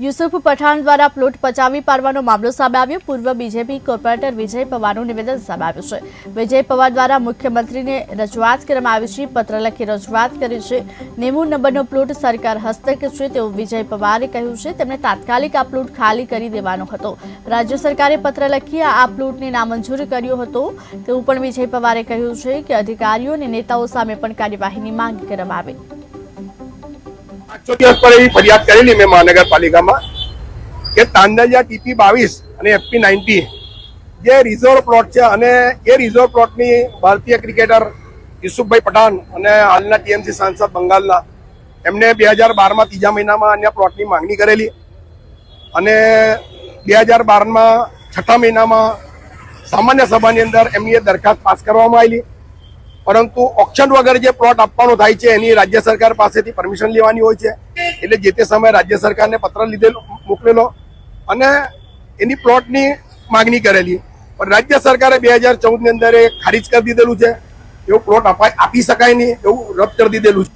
યુસુફ પઠાણ દ્વારા પ્લોટ પચાવી પાડવાનો મામલો સામે આવ્યો. પૂર્વ બીજેપી કોર્પોરેટર વિજય પવારનું નિવેદન સામે આવ્યું છે. વિજય પવાર દ્વારા મુખ્યમંત્રીને રજૂઆત કરવામાં આવી છે. પત્ર લખી રજૂઆત કરી છે. નેવું નંબરનો પ્લોટ સરકાર હસ્તક છે તેવું વિજય પવારે કહ્યું છે. તેમણે તાત્કાલિક આ પ્લોટ ખાલી કરી દેવાનો હતો. રાજ્ય સરકારે પત્ર લખી આ પ્લોટને નામંજૂર કર્યો હતો. તેવું પણ વિજય પવારે કહ્યું છે કે અધિકારીઓ અને નેતાઓ સામે પણ કાર્યવાહીની માંગ કરવામાં આવે. પાંચસો દિવસ પર એવી ફરિયાદ કરેલી મેં મહાનગરપાલિકામાં કે તાંદલિયા ટીપી બાવીસ અને એફપી નાઇન્ટી જે રિઝર્વ પ્લોટ છે અને એ રિઝર્વ પ્લોટની ભારતીય ક્રિકેટર યુસુફભાઈ પઠાણ અને હાલના ટીએમસી સાંસદ બંગાળના એમને બે હજાર બારમાં ત્રીજા મહિનામાં અન્ય પ્લોટની માંગણી કરેલી અને બે હજાર બારમાં છઠ્ઠા મહિનામાં સામાન્ય સભાની અંદર એમની એ દરખાસ્ત પાસ કરવામાં આવેલી. પરંતુ ઓપ્શન વગર જે પ્લોટ આપવાનો થાય છે, એની રાજ્ય સરકાર પાસેથી પરમિશન લેવાની હોય છે. એટલે જે તે સમયે રાજ્ય સરકારને પત્ર લીધેલો, મોકલેલો અને એની પ્લોટની માગણી કરેલી. પણ રાજ્ય સરકારે બે હજાર ચૌદની અંદર એ ખારીજ કરી દીધેલું છે. એવું પ્લોટ અપાય આપી શકાય નહીં, એવું રદ કરી દીધેલું છે.